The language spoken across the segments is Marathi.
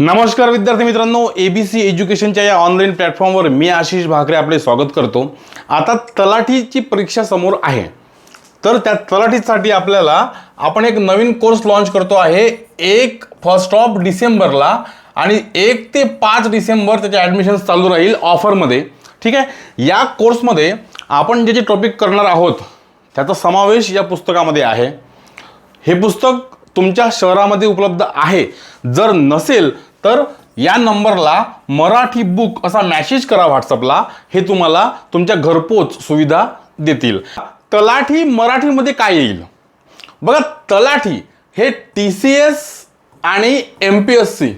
नमस्कार विद्यार्थी मित्रांनो ए बी सी एज्युकेशनच्या या ऑनलाईन प्लॅटफॉर्मवर मी आशिष भाकरे आपले स्वागत करतो. आता तलाठीची परीक्षा समोर आहे. तर त्या तलाठीसाठी आपल्याला आपण एक नवीन कोर्स लॉन्च करतो आहे. एक फर्स्ट ऑफ डिसेंबरला आणि एक ते पाच डिसेंबर त्याचे ॲडमिशन चालू राहील ऑफरमध्ये ठीक आहे? या कोर्समध्ये आपण जे जे टॉपिक करणार आहोत त्याचा समावेश या पुस्तकामध्ये आहे. हे पुस्तक तुमच्या शहरामध्ये उपलब्ध आहे. जर नसेल तर या नंबरला मराठी बुक असा मॅसेज करा व्हॉट्सअपला. हे तुम्हाला तुमच्या घरपोच सुविधा देतील. तलाठी मराठीमध्ये काय येईल? बघा तलाठी हे टी सी एस आणि एम पी एस सी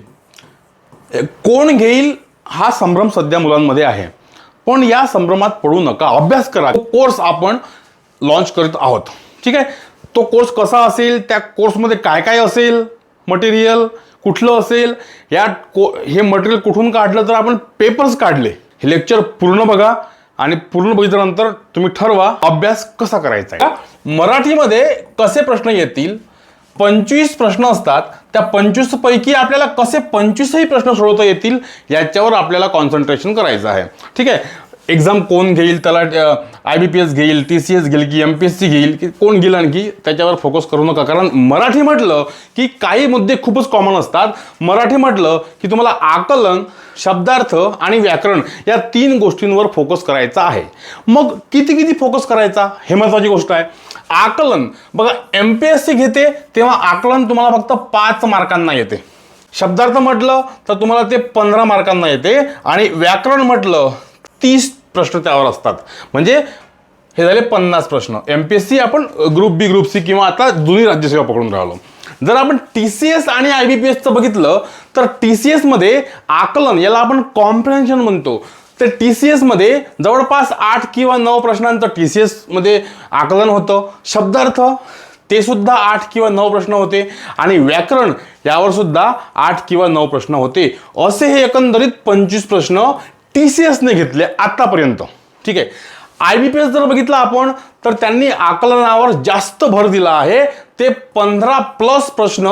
कोण घेईल? हा संभ्रम सध्या मुलांमध्ये आहे. पण या संभ्रमात पडू नका. अभ्यास करा. तो कोर्स आपण लॉन्च करत आहोत. ठीक आहे? तो कोर्स कसा असेल? त्या कोर्समध्ये काय काय असेल? मटेरियल कुठलं असेल या को हे मटेरियल कुठून काढलं तर आपण पेपर्स काढले. हे लेक्चर पूर्ण बघा आणि पूर्ण बघितल्यानंतर तुम्ही ठरवा अभ्यास कसा करायचा आहे. मराठीमध्ये कसे प्रश्न येतील? पंचवीस प्रश्न असतात. त्या पंचवीस पैकी आपल्याला कसे पंचवीसही प्रश्न सोडवता येतील याच्यावर आपल्याला कॉन्सन्ट्रेशन करायचं आहे. ठीक आहे? एक्झाम कोण घेईल त्याला आय बी पी एस घेईल टी सी एस घेईल की एम पी एस सी घेईल की कोण घेईल आणखी त्याच्यावर फोकस करू नका. कारण मराठी म्हटलं की काही मुद्दे खूपच कॉमन असतात. मराठी म्हटलं की तुम्हाला आकलन शब्दार्थ आणि व्याकरण या तीन गोष्टींवर फोकस करायचा आहे. मग किती किती फोकस करायचा? हे महत्त्वाची गोष्ट आहे. आकलन. बघा एम पी एस सी घेते तेव्हा आकलन तुम्हाला फक्त पाच मार्कांना येते. शब्दार्थ म्हटलं तर तुम्हाला ते पंधरा मार्कांना येते. आणि व्याकरण म्हटलं तीस प्रश्न त्यावर असतात. म्हणजे हे झाले पन्नास प्रश्न. एम पी एस सी आपण ग्रुप बी ग्रुप सी किंवा आता जुनी राज्यसेवा पकडून राहिलो. जर आपण टी सी एस आणि आय बी पी एसचं बघितलं तर टी सी एसमध्ये आकलन याला आपण कॉम्प्रेन्शन म्हणतो. तर टी सी एसमध्ये जवळपास आठ किंवा नऊ प्रश्नांचं टी सी एसमध्ये आकलन होतं. शब्दार्थ ते सुद्धा आठ किंवा नऊ प्रश्न होते. आणि व्याकरण यावर सुद्धा आठ किंवा नऊ प्रश्न होते. असे हे एकंदरीत पंचवीस प्रश्न टी सी एसने घेतले आतापर्यंत. ठीक आहे. आय बी पी एस जर बघितलं आपण तर त्यांनी आकलनावर जास्त भर दिला आहे. ते पंधरा प्लस प्रश्न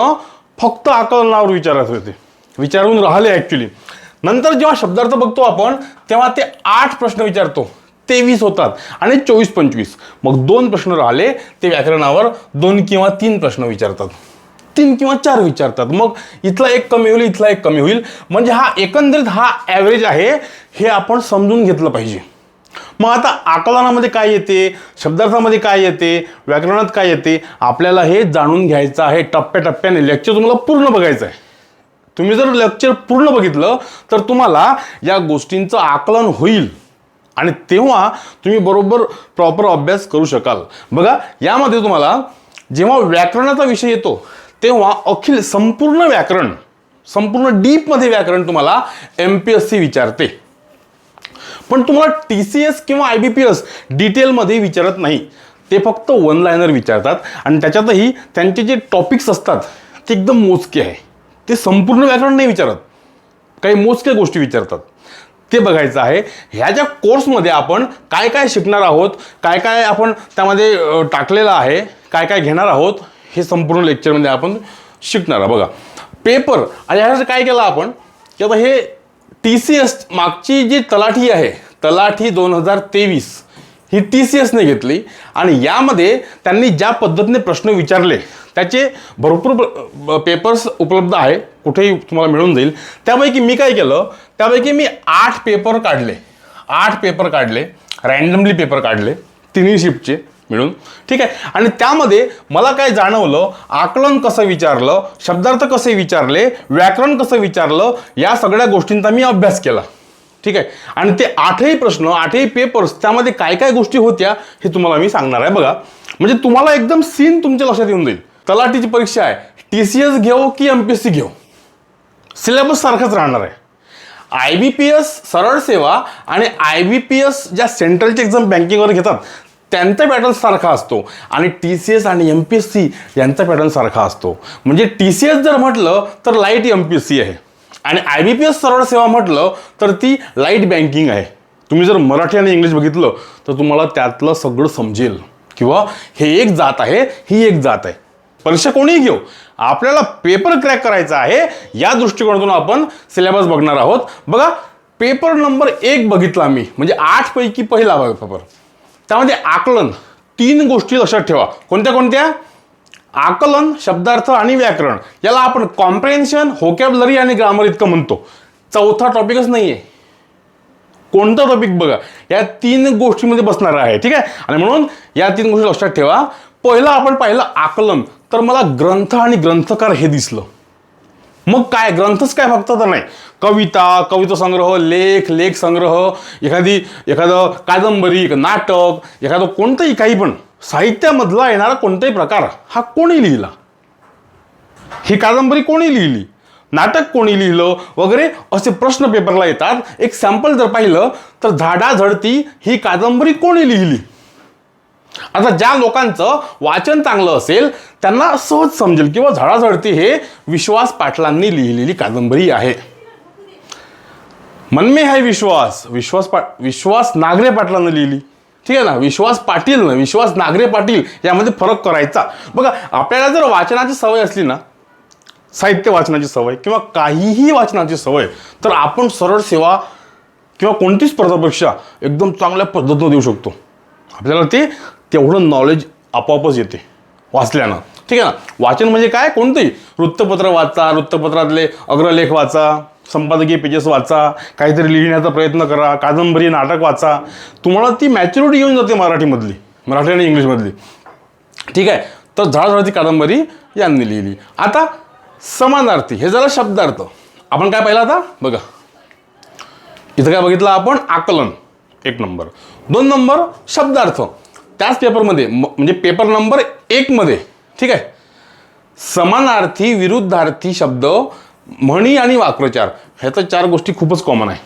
फक्त आकलनावर विचारत होते. विचारून राहिले ॲक्च्युली नंतर जेव्हा शब्दार्थ बघतो आपण तेव्हा ते आठ प्रश्न विचारतो. तेवीस होतात आणि चोवीस पंचवीस. मग दोन प्रश्न राहिले ते व्याकरणावर दोन किंवा तीन प्रश्न विचारतात. तीन किंवा चार विचारतात. मग इथला एक कमी होईल इथला एक कमी होईल. म्हणजे हा एकंदरीत हा ॲव्हरेज आहे हे आपण समजून घेतलं पाहिजे. मग आता आकलनामध्ये काय येते? शब्दार्थामध्ये काय येते? व्याकरणात काय येते? आपल्याला हे जाणून घ्यायचं आहे. टप्प्याटप्प्याने लेक्चर तुम्हाला पूर्ण बघायचं आहे. तुम्ही जर लेक्चर पूर्ण बघितलं तर तुम्हाला या गोष्टींचं आकलन होईल. आणि तेव्हा तुम्ही बरोबर प्रॉपर अभ्यास करू शकाल. बघा यामध्ये तुम्हाला जेव्हा व्याकरणाचा विषय येतो तेव्हा अखिल संपूर्ण व्याकरण संपूर्ण डीपमध्ये व्याकरण तुम्हाला एम पी एस सी विचारते. पण तुम्हाला टी सी एस किंवा आय बी पी एस डिटेलमध्ये विचारत नाही. ते फक्त वन लायनर विचारतात आणि त्याच्यातही त्यांचे जे टॉपिक्स असतात ते एकदम मोजके आहे. ते संपूर्ण व्याकरण नाही विचारत. काही मोजक्या गोष्टी विचारतात. ते बघायचं आहे ह्या ज्या कोर्समध्ये आपण काय काय शिकणार आहोत काय काय आपण त्यामध्ये टाकलेलं आहे काय काय घेणार आहोत हे संपूर्ण लेक्चरमध्ये आपण शिकणार आहोत. बघा पेपर आणि ह्याचं काय केलं आपण की आता हे टी सी एस मागची जी तलाठी आहे तलाठी दोन हजार तेवीस ही टी सी एसने घेतली. आणि यामध्ये त्यांनी ज्या पद्धतीने प्रश्न विचारले त्याचे भरपूर पेपर्स उपलब्ध आहे. कुठेही तुम्हाला मिळून जाईल. त्यापैकी मी काय केलं त्यापैकी मी आठ पेपर काढले. आठ पेपर काढले. रँडमली पेपर काढले. तिन्ही शिफ्टचे मिळून. ठीक आहे? आणि त्यामध्ये मला काय जाणवलं आकलन कसं विचारलं शब्दार्थ कसे विचारले व्याकरण कसं विचारलं या सगळ्या गोष्टींचा मी अभ्यास केला. ठीक आहे? आणि ते आठही प्रश्न आठही पेपर्स त्यामध्ये काय काय गोष्टी होत्या हे तुम्हाला मी सांगणार आहे. बघा म्हणजे तुम्हाला एकदम सीन तुमच्या लक्षात येऊन जाईल. तलाठीची परीक्षा आहे. टी सी एस घेऊ की एम पी एस सी घेऊ? सिलेबस सारखाच राहणार आहे. आय बी पी एस सरळ सेवा आणि आय बी पी एस ज्या सेंट्रलची एक्झाम बँकिंगवर घेतात त्यांचा पॅटर्न सारखा असतो. आणि टी सी एस आणि एम पी एस सी यांचा पॅटर्न सारखा असतो. म्हणजे टी सी एस जर म्हटलं तर light M P S C आहे. आणि आय बी पी एस सरळ सेवा म्हटलं तर ती लाइट बँकिंग आहे. तुम्ही जर मराठी आणि इंग्लिश बघितलं तर तुम्हाला त्यातलं सगळं समजेल. किंवा हे एक जात आहे ही एक जात आहे. परीक्षा कोणीही घेऊ. आपल्याला पेपर क्रॅक करायचा आहे या दृष्टिकोनातून आपण सिलेबस बघणार आहोत. बघा पेपर नंबर एक बघितला मी. म्हणजे आठपैकी पहिला पेपर त्यामध्ये आकलन तीन गोष्टी लक्षात ठेवा. कोणत्या कोणत्या? आकलन शब्दार्थ आणि व्याकरण. याला आपण कॉम्प्रेन्शन होकॅबलरी आणि ग्रामर इतकं म्हणतो. चौथा टॉपिकच नाही आहे कोणता टॉपिक बघा? या तीन गोष्टीमध्ये बसणार आहे ठीक आहे? आणि म्हणून या तीन गोष्टी लक्षात ठेवा. पहिलं आपण पाहिलं आकलन. तर मला ग्रंथ आणि ग्रंथकार हे दिसलं. मग काय ग्रंथच काय फक्त तर नाही. कविता कविता संग्रह लेख लेख संग्रह एखादी एखादं कादंबरी नाटक एखादं कोणतंही काही पण. साहित्यामधला येणारा कोणताही प्रकार हा कोणी लिहिला? ही कादंबरी कोणी लिहिली? नाटक कोणी लिहिलं? वगैरे असे प्रश्न पेपरला येतात. एक सॅम्पल जर पाहिलं तर झाडाझडती ही कादंबरी कोणी लिहिली? आता ज्या लोकांचं वाचन चांगलं असेल त्यांना सहज समजेल किंवा झळाझळती हे विश्वास पाटलांनी लिहिलेली कादंबरी आहे. मनमे हाय विश्वास. विश्वास पा विश्वास नागरे पाटलांनी लिहिली. ठीक आहे ना? विश्वास पाटील ना विश्वास नागरे पाटील यामध्ये फरक करायचा. बघा आपल्याला जर वाचनाची सवय असली ना साहित्य वाचनाची सवय किंवा काहीही वाचनाची सवय तर आपण सरळ सेवा किंवा कोणतीच स्पर्धापेक्षा एकदम चांगल्या पद्धतीनं देऊ शकतो. आपल्याला ते तेवढं नॉलेज आपोआपच येते वाचल्यानं. ठीक आहे ना? वाचन म्हणजे काय? कोणतंही. वृत्तपत्र वाचा वृत्तपत्रातले अग्रलेख वाचा संपादकीय पेजेस वाचा काहीतरी लिहिण्याचा प्रयत्न करा कादंबरी नाटक वाचा. तुम्हाला ती मॅच्युरिटी येऊन जाते मराठीमधली मराठी आणि इंग्लिशमधली. ठीक आहे? तर झाडाझाडाची कादंबरी यांनी लिहिली. आता समानार्थी हे झालं शब्दार्थ. आपण काय पाहिलं आता? बघा. इथं काय बघितलं आपण? आकलन. एक नंबर. दोन नंबर शब्दार्थ. त्याच पेपरमध्ये म- म्हणजे पेपर नंबर एकमध्ये ठीक आहे? समानार्थी विरुद्धार्थी शब्द म्हणी आणि वाक्प्रचार ह्याच्या चार गोष्टी खूपच कॉमन आहे.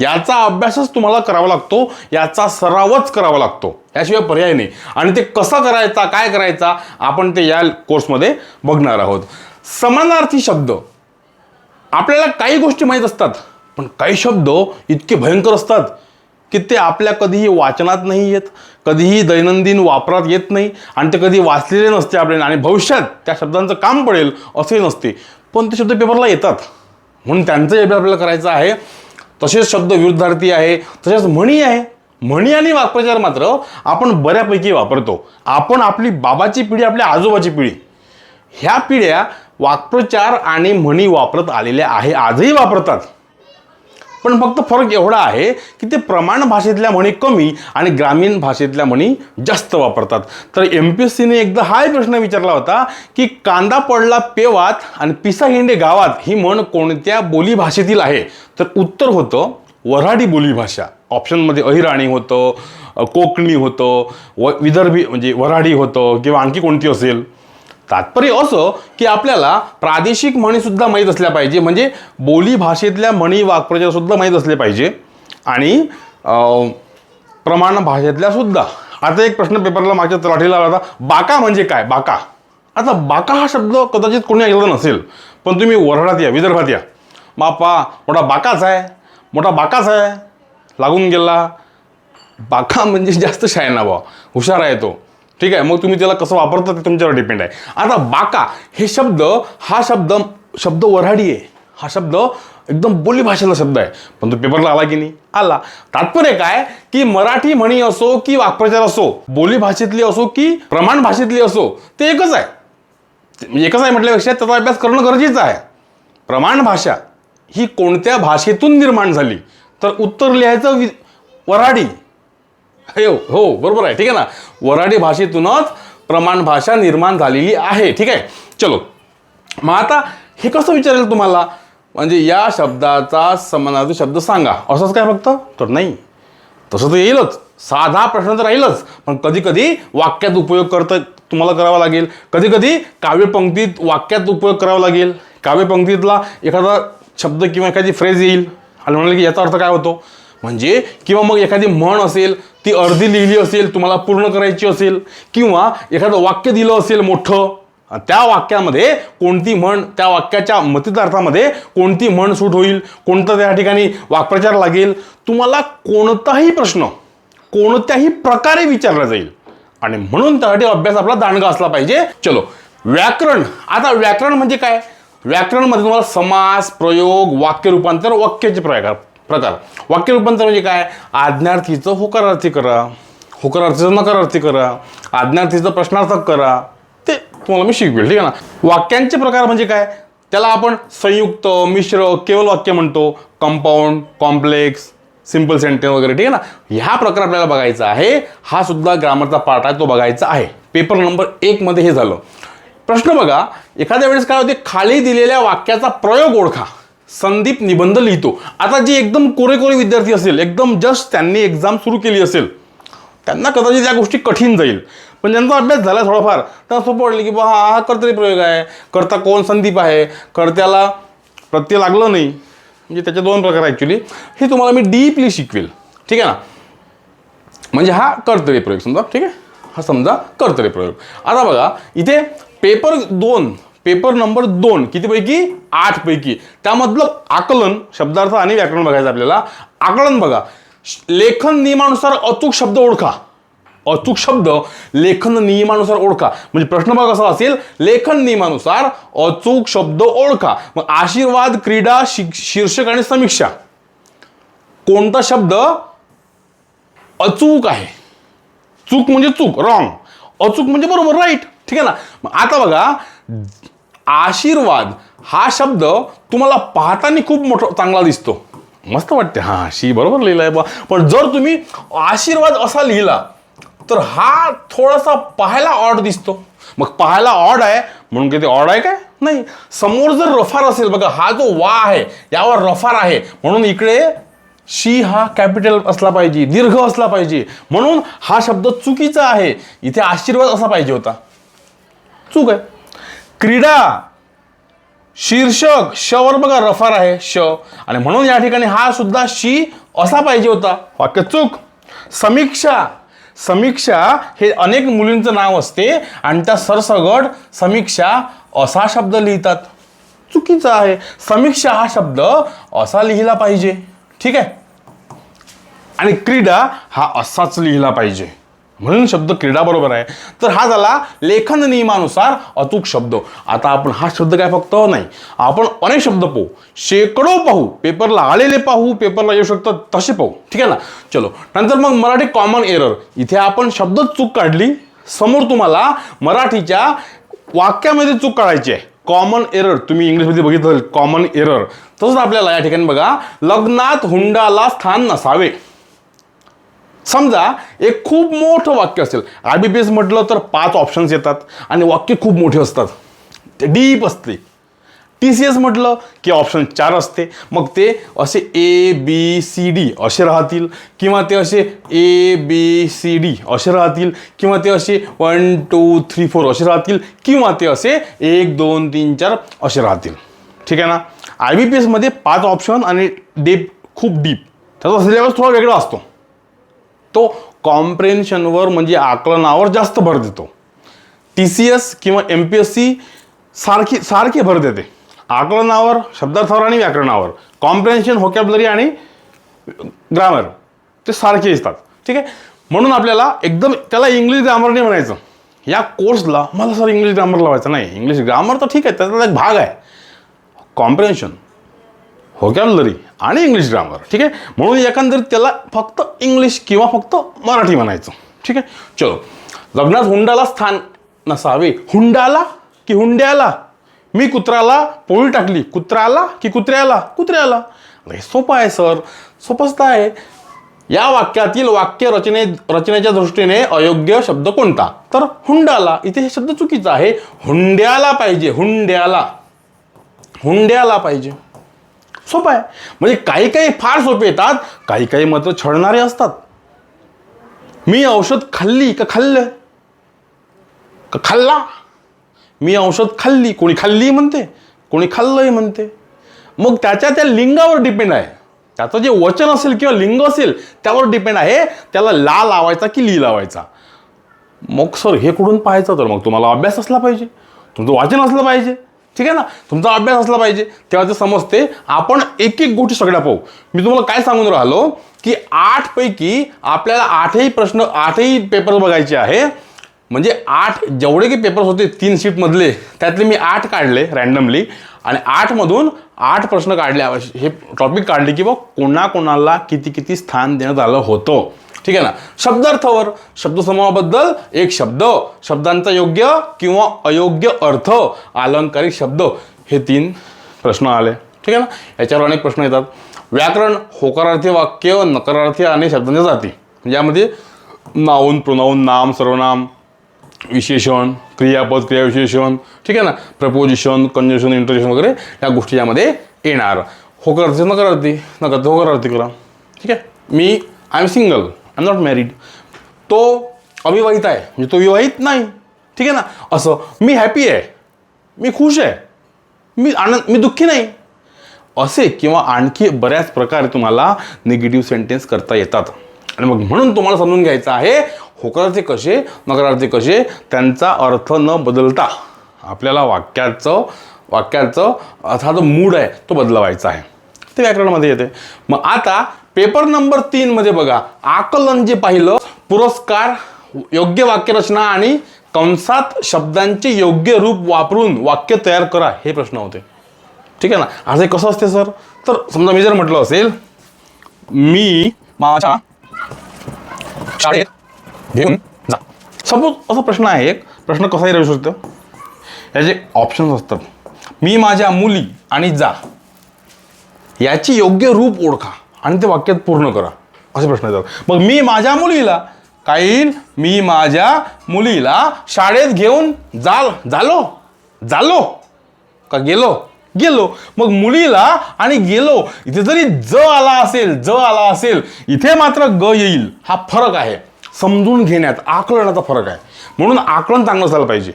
याचा अभ्यासच तुम्हाला करावा लागतो याचा सरावच करावा लागतो याशिवाय पर्याय नाही. आणि ते कसा करायचा काय करायचा आपण ते या कोर्समध्ये बघणार आहोत. समानार्थी शब्द. आपल्याला काही गोष्टी माहीत असतात पण काही शब्द इतके भयंकर असतात. की ते आपल्या कधीही वाचनात नाही येत कधीही दैनंदिन वापरात येत नाही आणि ते कधी वाचलेले नसते आपल्याला आणि भविष्यात त्या शब्दांचं काम पडेल असे नसते. पण ते शब्द पेपरला येतात. म्हणून त्यांचं अभ्यास आपल्याला करायचं आहे तसेच शब्द विरुद्धार्थी आहे तसेच म्हणी आहे. म्हणी आणि वाक्प्रचार मात्र आपण बऱ्यापैकी वापरतो. आपण आपली बाबाची पिढी आपल्या आजोबाची पिढी ह्या पिढ्या वाक्प्रचार आणि म्हणी वापरत आलेल्या आहे आजही वापरतात. पण फक्त फरक एवढा आहे की ते प्रमाण भाषेतल्या म्हणी कमी आणि ग्रामीण भाषेतल्या म्हणी जास्त वापरतात. तर एम पी एस सीने एकदा हाय प्रश्न विचारला होता की कांदा पडला पेवात आणि पिसा हिंडे गावात ही म्हण कोणत्या बोलीभाषेतील आहे? तर उत्तर होतं वऱ्हाडी बोलीभाषा ऑप्शनमध्ये अहिराणी होतं कोकणी होतं व विदर्भी म्हणजे वऱ्हाडी होतं किंवा आणखी कोणती असेल? तात्पर्य असं की आपल्याला प्रादेशिक म्हणीसुद्धा माहीत असल्या पाहिजे. म्हणजे बोली भाषेतल्या म्हणी वाक्प्रचारसुद्धा माहीत असले पाहिजे. आणि प्रमाण भाषेतल्यासुद्धा आता एक प्रश्न पेपरला मागच्या तलाठीला आला होता. बाका म्हणजे काय? बाका. आता बाका हा शब्द कदाचित कोणी ऐकला नसेल. पण तुम्ही वऱ्हाडात या विदर्भात या. बापा मोठा बाकाच आहे. मोठा बाकाच आहे. लागून गेला. बाका म्हणजे जास्त शायना बा हुशार आहे तो. ठीक आहे मग तुम्ही त्याला कसं वापरता ते तुमच्यावर डिपेंड आहे. आता बाका हे शब्द हा शब्द शब्द वऱ्हाडी आहे. हा शब्द एकदम बोली भाषेला शब्द आहे. पण तो पेपरला आला की नाही? आला. तात्पर्य काय? की मराठी म्हणी असो की वाक्प्रचार असो बोली भाषेतली असो की प्रमाण भाषेतली असो ते एकच आहे. म्हणजे एकच आहे म्हटल्यापेक्षा त्याचा अभ्यास करणं गरजेचं आहे. प्रमाण भाषा ही कोणत्या भाषेतून निर्माण झाली? तर उत्तर लिहायचं वि वऱ्हाडी. हो हो बरोबर आहे. ठीक आहे ना? वऱ्हाडी भाषेतूनच प्रमाण भाषा निर्माण झालेली आहे. ठीक आहे? चलो. मग आता हे कसं विचारेल तुम्हाला? म्हणजे या शब्दाचा समानार्थी शब्द सांगा. असंच काय फक्त? तर नाही. तसं तर येईलच. साधा प्रश्न तर राहीलच. पण कधी कधी वाक्यात उपयोग करता तुम्हाला करावा लागेल. कधी कधी काव्यपंक्तीत वाक्यात उपयोग करावा लागेल. काव्यपंक्तीतला एखादा शब्द किंवा एखादी फ्रेज येईल. आणि म्हणाले की याचा अर्थ काय होतो? म्हणजे किंवा मग एखादी म्हण असेल ती अर्धी लिहिली असेल तुम्हाला पूर्ण करायची असेल किंवा एखादं वाक्य दिलं असेल मोठं त्या वाक्यामध्ये कोणती म्हण त्या वाक्याच्या मतितार्थामध्ये कोणती म्हण सूट होईल कोणतं त्या ठिकाणी वाक्प्रचार लागेल तुम्हाला कोणताही प्रश्न कोणत्याही प्रकारे विचारला जाईल. आणि म्हणून त्यासाठी अभ्यास आपला दांडगा असला पाहिजे. चलो व्याकरण. आता व्याकरण म्हणजे काय? व्याकरणमध्ये तुम्हाला समास प्रयोग वाक्य रूपांतर वाक्याचे प्रकार. प्रकार. वाक्य रूपांतर म्हणजे काय? आज्ञार्थीचं होकारार्थी करा. होकारार्थीचं नकारार्थी करा. आज्ञार्थीचं प्रश्नार्थक करा. ते तुम्हाला मी शिकवेल ठीक आहे ना? वाक्यांचे प्रकार म्हणजे काय? त्याला आपण संयुक्त मिश्र केवळ वाक्य म्हणतो. कंपाऊंड कॉम्प्लेक्स सिंपल सेंटेन्स वगैरे ठीक आहे ना? ह्या प्रकार आपल्याला बघायचा आहे. हा सुद्धा ग्रामरचा पार्ट आहे तो बघायचा आहे. पेपर नंबर एकमध्ये हे झालं. प्रश्न बघा. एखाद्या वेळेस काय होते? खाली दिलेल्या वाक्याचा प्रयोग ओळखा. संदीप निबंध लिहितो. आता जे एकदम कोरे कोरे विद्यार्थी असेल एकदम जस्ट त्यांनी एक्झाम सुरू केली असेल त्यांना कदाचित या गोष्टी कठीण जाईल. पण ज्यांचा अभ्यास झाला थोडाफार त्यांना सोपं वाटलं की बा हा हा कर्तरी प्रयोग आहे. कर्ता कोण संदीप आहे? कर्त्याला प्रत्यय लागलं नाही. म्हणजे त्याचे दोन प्रकार ॲक्च्युली हे तुम्हाला मी डीपली शिकवेल. ठीक आहे ना? म्हणजे हा कर्तरी प्रयोग समजा. ठीक आहे? हा समजा कर्तरी प्रयोग. आता बघा इथे पेपर दोन पेपर नंबर दोन कितीपैकी? आठ पैकी त्यामधलं आकलन शब्दार्थ आणि व्याकरण बघायचं आपल्याला. आकलन बघा. लेखन नियमानुसार अचूक शब्द ओळखा. अचूक शब्द लेखन नियमानुसार ओळखा. म्हणजे प्रश्न बघा कसा असेल? लेखन नियमानुसार अचूक शब्द ओळखा. मग आशीर्वाद क्रीडा शीर्षक आणि समीक्षा. कोणता शब्द? अचूक आहे. चूक म्हणजे चूक रॉंग अचूक म्हणजे बरोबर राईट ठीक आहे ना? मग आता बघा आशीर्वाद हा शब्द तुम्हाला पाहताना खूप मोठा चांगला दिसतो. मस्त वाटते. हा शी बरोबर लिहिलाय बा पण जर तुम्ही आशीर्वाद असा लिहिला तर हा थोडासा पाहायला ऑड दिसतो. मग पाहायला ऑड आहे म्हणून काही ते ऑड आहे काय? नाही. समोर जर रफार असेल बघा हा जो वा आहे यावर रफार आहे. म्हणून इकडे शी हा कॅपिटल असला पाहिजे दीर्घ असला पाहिजे. म्हणून हा शब्द चुकीचा आहे. इथे आशीर्वाद असा पाहिजे होता. चूक आहे. क्रीडा शीर्षक शवर बघा रफार आहे श आणि म्हणून या ठिकाणी हा सुद्धा शी असा पाहिजे होता. वाक्य चूक. समीक्षा. समीक्षा हे अनेक मुलींचं नाव असते आणि त्या सरसगट समीक्षा असा शब्द लिहितात. चुकीचा आहे. समीक्षा हा शब्द असा लिहिला पाहिजे. ठीक आहे? आणि क्रीडा हा असाच लिहिला पाहिजे. म्हणून शब्द क्रीडा बरोबर आहे. तर हा झाला लेखन नियमानुसार अचूक शब्द. आता आपण हा शब्द काय फक्त? नाही. आपण अनेक शब्द पाहू. शेकडो पाहू. पेपरला आलेले पाहू पेपरला येऊ शकतात तसे पाहू. ठीक आहे ना? चलो. नंतर मग मराठी कॉमन एरर इथे आपण शब्द चूक काढली. समोर तुम्हाला मराठीच्या वाक्यामध्ये चूक काढायची आहे. कॉमन एरर तुम्ही इंग्लिशमध्ये बघितलं कॉमन एरर तसंच आपल्याला या ठिकाणी बघा. लग्नात हुंडाला स्थान नसावे. समजा एक खूप मोठं वाक्य असेल. आय बी पी एस म्हटलं तर पाच ऑप्शन्स येतात आणि वाक्य खूप मोठे असतात. ते डीप असते. टी सी एस म्हटलं की ऑप्शन चार असते. मग ते असे ए बी सी डी असे राहतील. किंवा ते असे ए बी सी डी असे राहतील. किंवा ते असे वन टू थ्री फोर असे राहतील. किंवा ते असे एक दोन तीन चार असे राहतील. ठीक आहे ना? आय बी पी एसमध्ये पाच ऑप्शन आणि डीप खूप डीप त्याचा सिलेबस थोडा वेगळा असतो. तो कॉम्प्रेन्शनवर म्हणजे आकलनावर जास्त भर देतो. टी सी एस किंवा एम पी एस सी सारखी सारखी भर देते. आकलनावर शब्दार्थावर आणि व्याकरणावर. कॉम्प्रेन्शन होकॅबलरी आणि ग्रामर ते सारखे असतात. ठीक आहे? म्हणून आपल्याला एकदम त्याला इंग्लिश ग्रामर नाही म्हणायचं. या कोर्सला मला सर इंग्लिश ग्रामर लावायचं नाही. इंग्लिश ग्रामर तर ठीक आहे त्याचा एक भाग आहे. कॉम्प्रेन्शन होकॅबलरी आणि इंग्लिश ग्रामर ठीक आहे? म्हणून एकंदरीत त्याला फक्त इंग्लिश किंवा फक्त मराठी म्हणायचं ठीक आहे? चलो. लग्नात हुंडाला स्थान नसावे. हुंडाला की हुंड्याला? मी कुत्र्याला पोळी टाकली. कुत्र्याला की कुत्र्याला? कुत्र्याला. अरे हे सोपं आहे सर. सोपस्त आहे. या वाक्यातील वाक्य रचने रचनेच्या दृष्टीने अयोग्य शब्द कोणता? तर हुंडाला. इथे हे शब्द चुकीचा आहे. हुंड्याला पाहिजे. हुंड्याला. हुंड्याला पाहिजे. सोपं आहे. म्हणजे काही काही फार सोपे येतात काही काही मात्र छळणारे असतात. मी औषध खाल्ली का खाल्लं? का खाल्ला? मी औषध खाल्ली कोणी खाल्ली म्हणते कोणी खाल्लंही म्हणते. मग त्याच्या त्या लिंगावर डिपेंड आहे. त्याचं जे वचन असेल किंवा लिंग असेल त्यावर डिपेंड आहे. त्याला ला लावायचा की ली लावायचा. मग सर हे कुठून पाहायचं तर मग तुम्हाला अभ्यास असला पाहिजे. तुमचं वाचन असलं पाहिजे. ठीक आहे ना? तुमचा अभ्यास असला पाहिजे. तेव्हा ते समजते. आपण एक एक गोष्टी सगळ्या पाहू. मी तुम्हाला काय सांगून राहिलो? की आठपैकी आपल्याला आठही प्रश्न आठही पेपर बघायचे आहे. म्हणजे आठ जेवढे की पेपर्स होते तीन शीटमधले त्यातले मी आठ काढले रॅन्डमली आणि आठमधून आठ प्रश्न काढले. हे टॉपिक काढले की बा कोणाकोणाला किती किती स्थान देण्यात आलं होतं. ठीक आहे ना? शब्दार्थावर शब्दसमूहाबद्दल एक शब्द शब्दांचा योग्य किंवा अयोग्य अर्थ अलंकारिक शब्द हे तीन प्रश्न आले. ठीक आहे ना? याच्यावर अनेक प्रश्न येतात. व्याकरण होकारार्थी वाक्य नकारार्थी आणि शब्दांच्या जाती. यामध्ये नाऊन प्रोनाऊन नाम सर्वनाम विशेषण क्रियापद क्रियाविशेषण ठीक आहे ना? प्रपोजिशन कंजेशन इंटरजेक्शन वगैरे या गोष्टी यामध्ये येणार. होकारार्थी नकारार्थी नकार होकारार्थी करा. ठीक आहे? मी I am single am not married तो अविवाहित आहे. म्हणजे तो विवाहित नाही. ठीक आहे ना? असं मी हॅपी आहे. मी खुश आहे. मी आनंद मी दुःखी नाही. असे किंवा आणखी बऱ्याच प्रकारे तुम्हाला निगेटिव्ह सेंटेन्स करता येतात. आणि मग म्हणून तुम्हाला समजून घ्यायचं आहे होकारार्थी कसे नकारार्थी कसे त्यांचा अर्थ न बदलता आपल्याला वाक्याचं वाक्याचं असा जो मूड आहे तो बदलवायचा आहे. ते व्याकरणामध्ये येते. मग आता पेपर नंबर तीनमध्ये बघा आकलन जे पाहिलं पुरस्कार योग्य वाक्यरचना आणि कंसात शब्दांचे योग्य रूप वापरून वाक्य तयार करा हे प्रश्न होते. ठीक आहे ना? आज हे कसं असते सर? तर समजा मी जर म्हटलं असेल मी माझ्या शाळेत घेऊन जा. सपोज असा प्रश्न आहे एक. प्रश्न कसाही राहू शकतो. याचे ऑप्शन्स असतात. मी माझ्या मुली आणि जा. याची योग्य रूप ओळखा. आणि ते वाक्यात पूर्ण करा. असे प्रश्न येतात. मग मी माझ्या मुलीला काही मी माझ्या मुलीला शाळेत घेऊन जाल झालो झालो का गेलो? गेलो. मग मुलीला आणि गेलो इथे जरी ज आला असेल ज आला असेल इथे मात्र ग येईल हा फरक आहे. समजून घेण्यात आकलनाचा फरक आहे. म्हणून आकलन चांगलं झालं पाहिजे.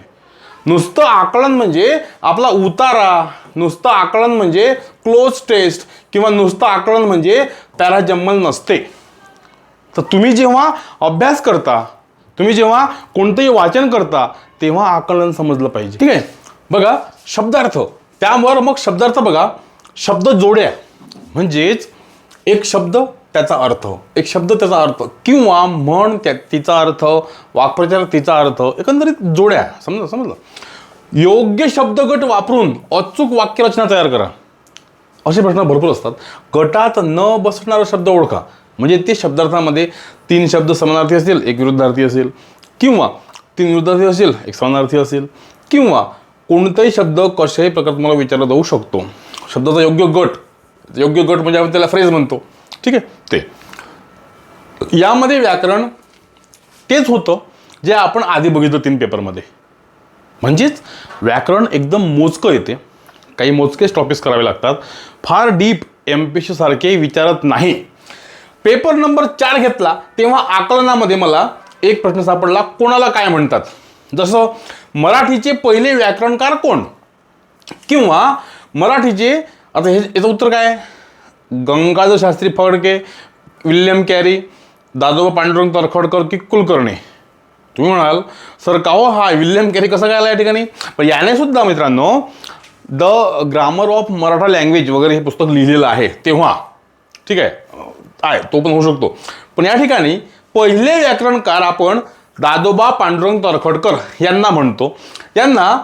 नुसतं आकलन म्हणजे आपला उतारा नुसतं आकलन म्हणजे क्लोज टेस्ट किंवा नुसतं आकलन म्हणजे पॅराजम्मल नसते. तर तुम्ही जेव्हा अभ्यास करता तुम्ही जेव्हा कोणतंही वाचन करता तेव्हा आकलन समजलं पाहिजे. ठीक आहे? बघा शब्दार्थ. त्यावर मग शब्दार्थ बघा. शब्द जोड्या. म्हणजेच एक शब्द त्याचा अर्थ एक शब्द त्याचा अर्थ किंवा म्हण त्या तिचा अर्थ वाक्प्रचार तिचा अर्थ एकंदरीत जोड्या समजा समजलं? योग्य शब्दगट वापरून अचूक वाक्यरचना तयार करा. असे प्रश्न भरपूर असतात. गटात न बसणारा शब्द ओळखा. म्हणजे ते शब्दार्थामध्ये तीन शब्द समानार्थी असतील एक विरुद्धार्थी असेल किंवा तीन विरुद्धार्थी असेल एक समानार्थी असेल किंवा कोणताही शब्द कशाही प्रकारे तुम्हाला विचारला जाऊ शकतो. शब्दाचा योग्य गट योग्य गट म्हणजे आपण त्याला फ्रेज म्हणतो. ठीक आहे? ते. यामध्ये व्याकरण तेच होतं जे आपण आधी बघितलं तीन पेपरमध्ये म्हणजेच व्याकरण एकदम मोजकं येते. काही मोजकेच टॉपिक्स करावे लागतात. फार डीप एम पी सारखे विचारत नाही. पेपर नंबर चार घेतला तेव्हा आकलनामध्ये मला एक प्रश्न सापडला कोणाला काय म्हणतात? जसं मराठीचे पहिले व्याकरणकार कोण? किंवा मराठीचे आता हे याचं उत्तर काय? आहे? गंगाधर शास्त्री फडके विल्यम कॅरी दादोबा पांडुरंग तरखडकर की कुलकर्णी. तुम्ही म्हणाल सर का हो? हा विल्यम कॅरी कसं काय आला या ठिकाणी? पण याने सुद्धा मित्रांनो the grammar of Maratha language वगैरे हे पुस्तक लिहिलेलं आहे तेव्हा. ठीक आहे? आहे तो पण होऊ शकतो. पण या ठिकाणी पहिले व्याकरणकार आपण दादोबा पांडुरंग तरखडकर यांना म्हणतो. यांना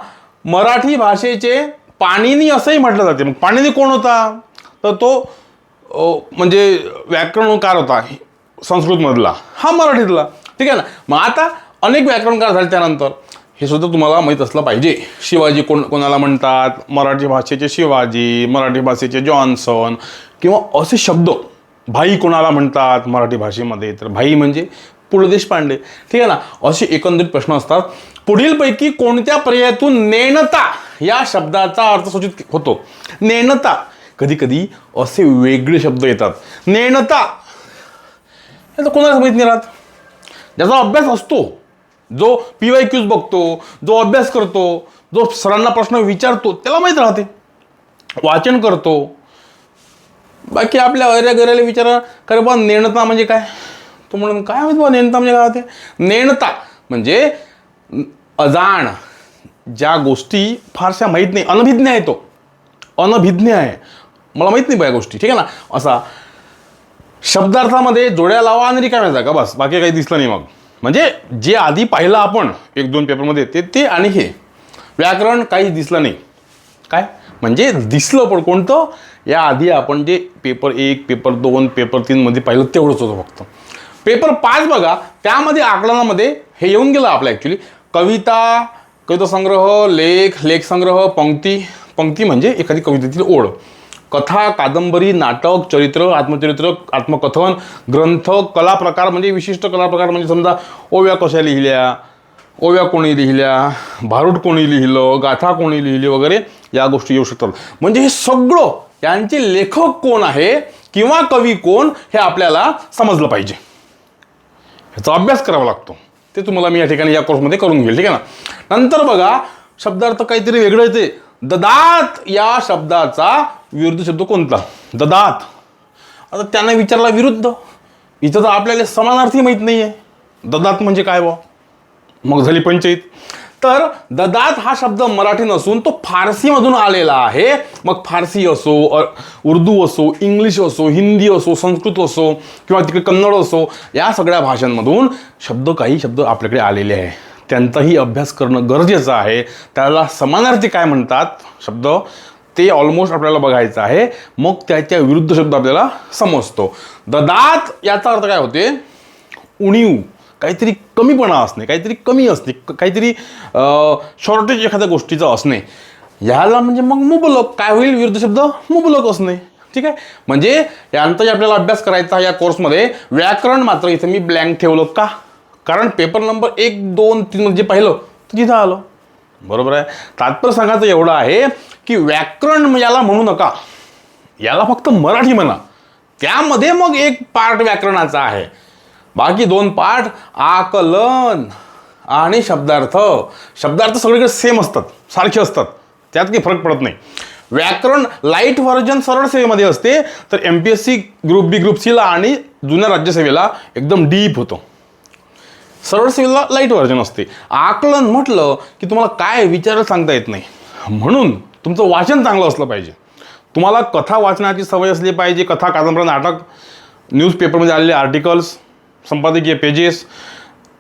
मराठी भाषेचे पाणिनी असंही म्हटलं जाते. मग पाणिनी कोण होता? तर तो म्हणजे व्याकरणकार होता संस्कृतमधला. हा मराठीतला. ठीक आहे ना? मग आता अनेक व्याकरणकार झाले त्यानंतर. हे सुद्धा तुम्हाला माहीत असलं पाहिजे. शिवाजी कोण कोणाला म्हणतात? मराठी भाषेचे शिवाजी मराठी भाषेचे जॉन्सन किंवा असे शब्द. भाई कोणाला म्हणतात मराठी भाषेमध्ये? तर भाई म्हणजे पु ल देशपांडे. ठीक आहे ना? असे एकंदरीत प्रश्न असतात. पुढीलपैकी कोणत्या पर्यायातून नेणता या शब्दाचा अर्थ सूचित होतो. नेणता कधी कधी असे वेगळे शब्द येतात. नेणता. याचं कोणाला माहीत नाही राहत. ज्याचा अभ्यास असतो जो पी वाय क्यूज बघतो जो अभ्यास करतो जो सरांना प्रश्न विचारतो त्याला माहीत राहते. वाचन करतो. बाकी आपल्या अऱ्या गऱ्याला विचारा खरं बा नेणता म्हणजे काय? तो म्हणून काय माहिती बा नेणता म्हणजे काय होते नेणता म्हणजे अजाण. ज्या गोष्टी फारशा माहीत नाही अनभिज्ञ आहे तो. अनभिज्ञ आहे. मला माहीत नाही बा या गोष्टी ठीक आहे ना? असा शब्दार्थामध्ये जोड्या लावा आणि रिकाम्या जागा बस? बाकी काही दिसलं नाही मग. म्हणजे जे आधी पाहिलं आपण एक दोन पेपरमध्ये ते ते आणि हे. व्याकरण काहीच दिसलं नाही. काय? म्हणजे दिसलं पण कोणतं? या आधी आपण जे पेपर एक पेपर दोन पेपर तीनमध्ये पाहिलं तेवढंच होतं फक्त. पेपर पाच बघा त्यामध्ये आकलनामध्ये हे येऊन गेलं आपलं ॲक्च्युली कविता कविता संग्रह लेख लेख संग्रह पंक्ती. पंक्ती म्हणजे एखादी कवितेतील ओळ. कथा कादंबरी नाटक चरित्र आत्मचरित्र आत्मकथन ग्रंथ कला प्रकार म्हणजे विशिष्ट कला प्रकार म्हणजे समजा ओव्या कशा लिहिल्या ओव्या कोणी लिहिल्या भारूड कोणी लिहिलं गाथा कोणी लिहिली वगैरे या गोष्टी येऊ शकतात. म्हणजे हे सगळं यांचे लेखक कोण आहे किंवा कवी कोण हे आपल्याला समजलं पाहिजे. ह्याचा अभ्यास करावा लागतो. ते तुम्हाला मी या ठिकाणी या कोर्समध्ये करून घेईल. ठीक आहे ना? नंतर बघा शब्दार्थ काहीतरी वेगळं येते. ददात या शब्दाचा विरुद्ध शब्द कोणता? ददात. आता त्यांना विचारला विरुद्ध. इथं तर आपल्याला समानार्थी माहीत नाही आहे ददात म्हणजे काय बा मग झाली पंचायत. तर ददात हा शब्द मराठी नसून तो फारसीमधून आलेला आहे. मग फारसी असो उर्दू असो इंग्लिश असो हिंदी असो संस्कृत असो किंवा तिकडे कन्नड असो या सगळ्या भाषांमधून शब्द काही शब्द आपल्याकडे आलेले आहे. त्यांचाही अभ्यास करणं गरजेचं आहे. त्याला समानार्थी काय म्हणतात? शब्द. ते ऑलमोस्ट आपल्याला बघायचं आहे. मग त्याच्या विरुद्ध शब्द आपल्याला समजतो. ददात याचा अर्थ काय होते? उणीव. काहीतरी कमीपणा असणे काहीतरी कमी असणे क- काहीतरी शॉर्टेज एखाद्या गोष्टीचं असणे. ह्याला म्हणजे मग मुबलक. काय होईल? विरुद्ध शब्द मुबलक असणे. ठीक आहे? म्हणजे यांचा जे आपल्याला अभ्यास करायचा या कोर्समध्ये व्याकरण मात्र इथे मी ब्लँक ठेवलं का? कारण पेपर नंबर एक दोन तीन जे पाहिलं तर तिथं आलं. बरोबर आहे? तात्पर्य सांगायचं एवढं आहे की व्याकरण याला म्हणू नका. याला फक्त मराठी म्हणा. त्यामध्ये मग एक पार्ट व्याकरणाचा आहे. बाकी दोन पार्ट आकलन आणि शब्दार्थ. शब्दार्थ सगळीकडे सेम असतात. सारखे असतात. त्यात काही फरक पडत नाही. व्याकरण लाइट व्हर्जन सरळ सेवेमध्ये असते तर M P S C group B group सीला आणि जुन्या राज्यसेवेला एकदम डीप होतो. सरळ सेवेला लाइट व्हर्जन असते आकलन म्हटलं की तुम्हाला काय विचारायला सांगता येत नाही. म्हणून तुमचं वाचन चांगलं असलं पाहिजे. तुम्हाला कथा वाचनाची सवय असली पाहिजे. कथा कादंबऱ्या नाटक न्यूजपेपरमध्ये आलेले आर्टिकल्स संपादकीय पेजेस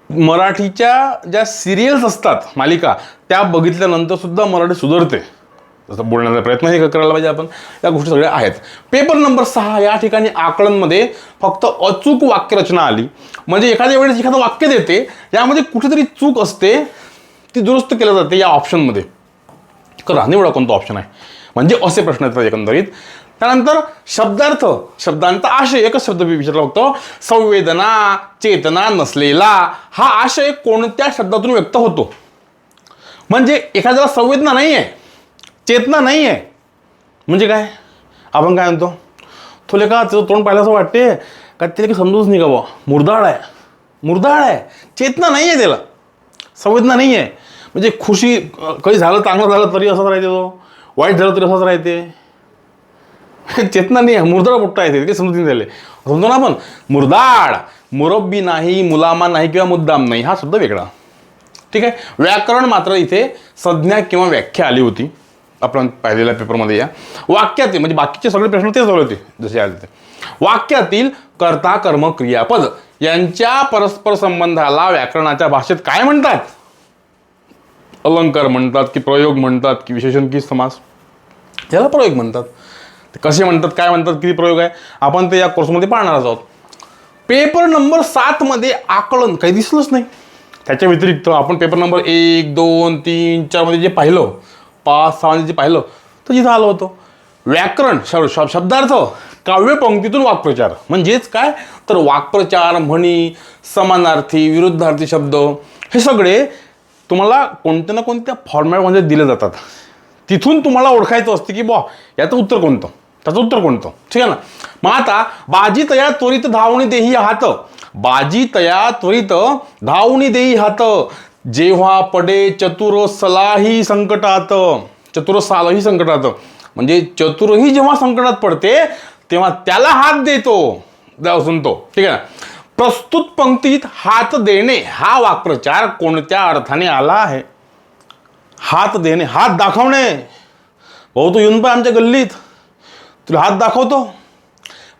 मराठीच्या ज्या सिरियल्स असतात मालिका त्या बघितल्यानंतर सुद्धा मराठी सुधारते. जसं बोलण्याचा प्रयत्नही करायला पाहिजे आपण. या गोष्टी सगळ्या आहेत. पेपर नंबर सहा या ठिकाणी आकलनमध्ये फक्त अचूक वाक्यरचना आली. म्हणजे एखाद्या वेळेस एखादं वाक्य देते यामध्ये कुठेतरी चूक असते ती दुरुस्त केलं जाते या ऑप्शनमध्ये करा निवडा कोणता ऑप्शन आहे. म्हणजे असे प्रश्न येतात एकंदरीत. त्यानंतर शब्दार्थ शब्दांचा आशय एकच शब्द मी विचारला होतो. संवेदना चेतना नसलेला हा आशय कोणत्या शब्दातून व्यक्त होतो? म्हणजे एखाद्याला संवेदना नाही आहे चेतना नाही आहे म्हणजे काय? आपण काय म्हणतो? तुला का तिचं तोंड पाहिलं असं वाटते? का तिला काही समजूच नाही का बा मुर्दाळ आहे. मुर्दाळ आहे. चेतना नाही आहे त्याला संवेदना नाही आहे म्हणजे खुशी काही झालं चांगलं झालं तरी असंच राहते तो. वाईट झालं तरी असंच राहते. चेतना नाही आहे मुर्दाळ पुट्टा येते ते समजून झाले समजतो ना आपण? मुर्दाळ. मुरब्बी नाही मुलामा नाही किंवा मुद्दाम नाही. हा शब्द वेगळा. ठीक आहे? व्याकरण मात्र इथे संज्ञा किंवा व्याख्या आली होती. आपण पाहिलेल्या पेपरमध्ये या. वाक्यातील म्हणजे बाकीचे सगळे प्रश्न तेच झाले होते जसे आले ते वाक्यातील कर्ता कर्म क्रियापद यांच्या परस्पर संबंधाला व्याकरणाच्या भाषेत काय म्हणतात? अलंकार म्हणतात की प्रयोग म्हणतात की विशेषण की समास? याला प्रयोग म्हणतात. ते कसे म्हणतात काय म्हणतात किती प्रयोग आहे? आपण ते या कोर्समध्ये पाहणार आहोत. पेपर नंबर सातमध्ये आकलन काही दिसलंच नाही. त्याच्या व्यतिरिक्त आपण पेपर नंबर एक दोन तीन चारमध्ये जे पाहिलं पाच सहा जे पाहिलं तर जिथं आलो होतं. व्याकरण शब्द शब- शब्दार्थ काव्यपंक्तीतून वाक्प्रचार. म्हणजेच काय? तर वाक्प्रचार म्हणी समानार्थी विरुद्धार्थी शब्द हे सगळे तुम्हाला कोणत्या ना कोणत्या फॉर्मॅटमध्ये दिले जातात. तिथून तुम्हाला ओळखायचं असतं की बॉ याचं उत्तर कोणतं? त्याचं उत्तर कोणतं? ठीक आहे ना? मग आता बाजी तया त्वरित धावणी देही हात. बाजी तया त्वरित धावणी देही हात. जेव्हा पडे चतुरसलाही संकटात चतुरसालही संकटात. म्हणजे चतुरही जेव्हा संकटात पडते तेव्हा त्याला हात देतो. सुनतो. तो ठीक आहे ना? प्रस्तुत पंक्तीत हात देणे हा वाक्प्रचार कोणत्या अर्थाने आला आहे? हात देणे हात दाखवणे. भाऊ तू येऊन पाय आमच्या गल्लीत. तुला हात दाखवतो.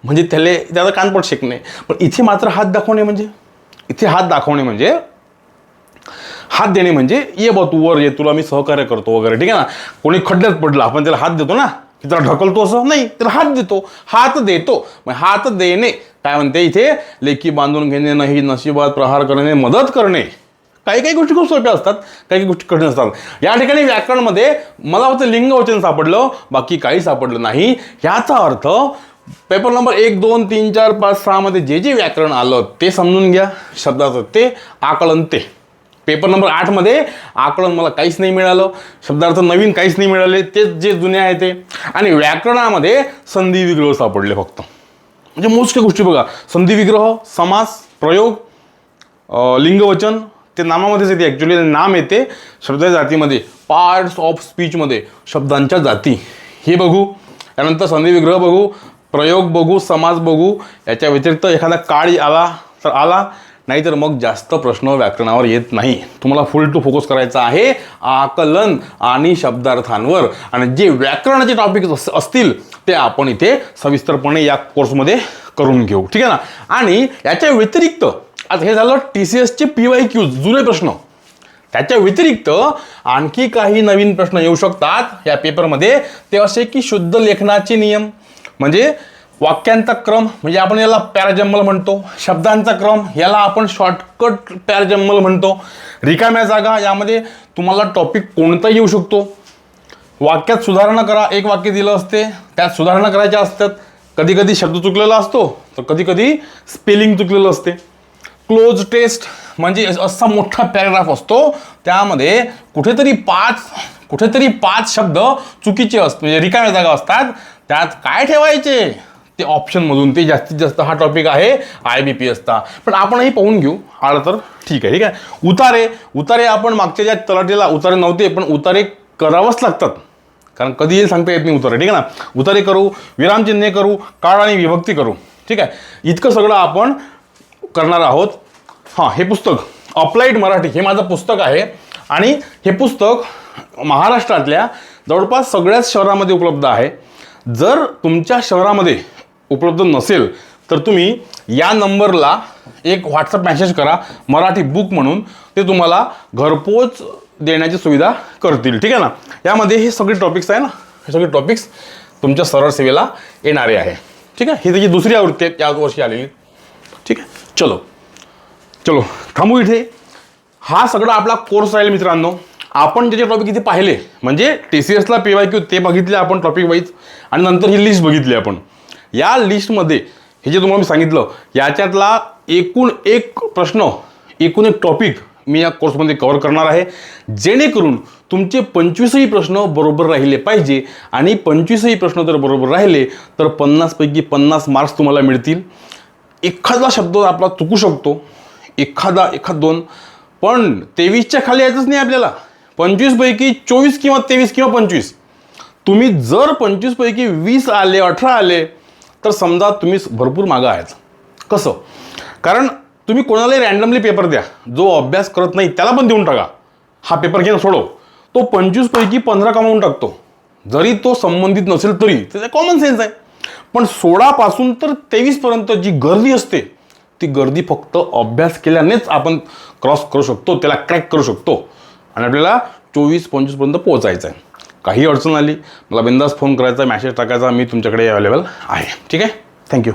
म्हणजे त्याला त्याचं कानपट शिकणे. पण इथे मात्र हात दाखवणे म्हणजे? इथे हात दाखवणे म्हणजे हात देणे म्हणजे ये बा तू वर ये तुला मी सहकार्य करतो वगैरे. ठीक आहे ना? कोणी खड्ड्यात पडला आपण त्याला हात देतो ना? की त्याला ढकलतो असं? नाही. त्याला हात देतो. हात देतो. मग हात देणे काय म्हणते इथे? लेखी बांधून घेणे नाही नशिबात प्रहार करणे मदत करणे. काही काही गोष्टी खूप सोप्या असतात. काही काही गोष्टी कठीण असतात. या ठिकाणी व्याकरणमध्ये मला वाटतं लिंगवचन सापडलं बाकी काही सापडलं नाही. याचा अर्थ पेपर नंबर एक दोन तीन चार पाच सहामध्ये जे जे व्याकरण आलं ते समजून घ्या. शब्दाचं ते आकलन ते. पेपर नंबर आठमध्ये आकलन मला काहीच नाही मिळालं शब्दार्थ नवीन काहीच नाही मिळाले तेच जे जुने आहे ते. आणि व्याकरणामध्ये संधी विग्रह सापडले फक्त. म्हणजे मोजक्या गोष्टी बघा. संधी विग्रह समास प्रयोग लिंगवचन ते नामामध्येच येते. ॲक्च्युली नाम येते शब्द जातीमध्ये. पार्ट्स ऑफ स्पीचमध्ये शब्दांच्या जाती. हे बघू. त्यानंतर संधी विग्रह बघू प्रयोग बघू समाज बघू. याच्या व्यतिरिक्त एखादा काळी आला तर आला. नाहीतर मग जास्त प्रश्न व्याकरणावर येत नाही. तुम्हाला फुल टू फोकस करायचा आहे आकलन आणि शब्दार्थांवर. आणि जे व्याकरणाचे टॉपिक असतील ते आपण इथे सविस्तरपणे या कोर्समध्ये करून घेऊ. ठीक आहे ना? आणि याच्या व्यतिरिक्त आता हे झालं टी सी एसचे पी वाय क्यूज जुने प्रश्न. त्याच्या व्यतिरिक्त आणखी काही नवीन प्रश्न येऊ शकतात. या पेपरमध्ये ते असे की शुद्ध लेखनाचे नियम. म्हणजे वाक्यांचा क्रम म्हणजे आपण याला पॅराजम्मल म्हणतो. शब्दांचा क्रम याला आपण शॉर्टकट पॅराजम्मल म्हणतो. रिकाम्या जागा यामध्ये तुम्हाला टॉपिक कोणता येऊ शकतो. वाक्यात सुधारणा करा. एक वाक्य दिलं असते त्यात सुधारणा करायच्या असतात. कधी कधी शब्द चुकलेला असतो तर कधी कधी स्पेलिंग चुकलेलं असते. क्लोज टेस्ट म्हणजे असा मोठा पॅराग्राफ असतो. त्यामध्ये कुठेतरी पाच कुठेतरी पाच शब्द चुकीचे असतात म्हणजे रिकाम्या जागा असतात. त्यात काय ठेवायचे? ते ऑप्शनमधून ते जास्तीत जास्त हा टॉपिक आहे आय बी पी एसचा पण आपणही पाहून घेऊ. आलं तर ठीक आहे ठीक आहे. उतारे उतारे आपण मागच्या ज्या तलाठीला उतारे नव्हते पण उतारे करावंच लागतात. कारण कधी येईल सांगता येत नाही उतारे ठीक आहे ना? उतारे करू विरामचिन्हे करू काळ आणि विभक्ती करू ठीक आहे? इतकं सगळं आपण करणार आहोत. हां हे पुस्तक अप्लाईड मराठी हे माझं पुस्तक आहे. आणि हे पुस्तक महाराष्ट्रातल्या जवळपास सगळ्याच शहरामध्ये उपलब्ध आहे. जर तुमच्या शहरामध्ये उपलब्ध नसेल तर तुम्ही या नंबरला एक व्हॉट्सअप मेसेज करा मराठी बुक म्हणून. ते तुम्हाला घरपोच देण्याची सुविधा करतील. ठीक आहे ना? यामध्ये हे सगळे टॉपिक्स आहे ना? हे सगळे टॉपिक्स तुमच्या सरळ सेवेला येणारे आहे. ठीक आहे? ही त्याची दुसरी आवृत्ती आहे या वर्षी आलेली. ठीक आहे? चलो. चलो. थांबू इथे. हा सगळा आपला कोर्स राहील मित्रांनो. आपण जे जे टॉपिक इथे पाहिले म्हणजे टी सी एसला पी वाय क्यू ते बघितले आपण टॉपिक वाईज आणि नंतर ही लिस्ट बघितली आपण. या लिस्टमध्ये हे जे तुम्हाला मी सांगितलं याच्यातला एकूण एक प्रश्न एकूण एक टॉपिक मी या कोर्समध्ये कव्हर करणार आहे. जेणेकरून तुमचे पंचवीसही प्रश्न बरोबर राहिले पाहिजे आणि पंचवीसही प्रश्न जर बरोबर राहिले तर पन्नासपैकी पन्नास मार्क्स तुम्हाला मिळतील. एखादा शब्द आपला चुकू शकतो एखादा एखाद दोन पण तेवीसच्या खाली यायचंच नाही आपल्याला. पंचवीसपैकी चोवीस किंवा तेवीस किंवा पंचवीस. तुम्ही जर पंचवीसपैकी वीस आले अठरा आले तर समजा तुम्ही भरपूर मागं आहेत. कसं? कारण तुम्ही कोणालाही रँडमली पेपर द्या. जो अभ्यास करत नाही त्याला पण देऊन टाका. हा पेपर घेणं सोडव. तो पंचवीसपैकी पंधरा कमावून टाकतो. जरी तो संबंधित नसेल तरी त्याचा कॉमन सेन्स आहे. पण सोळापासून तर तेवीसपर्यंत जी गर्दी असते ती गर्दी फक्त अभ्यास केल्यानेच आपण क्रॉस करू शकतो त्याला क्रॅक करू शकतो. आणि आपल्याला चोवीस पंचवीसपर्यंत पोहोचायचं आहे. काही अडचण आली मला बिंदास फोन करायचा मॅसेज टाकायचा मी तुमच्याकडे अवेलेबल आहे. ठीक आहे? थँक्यू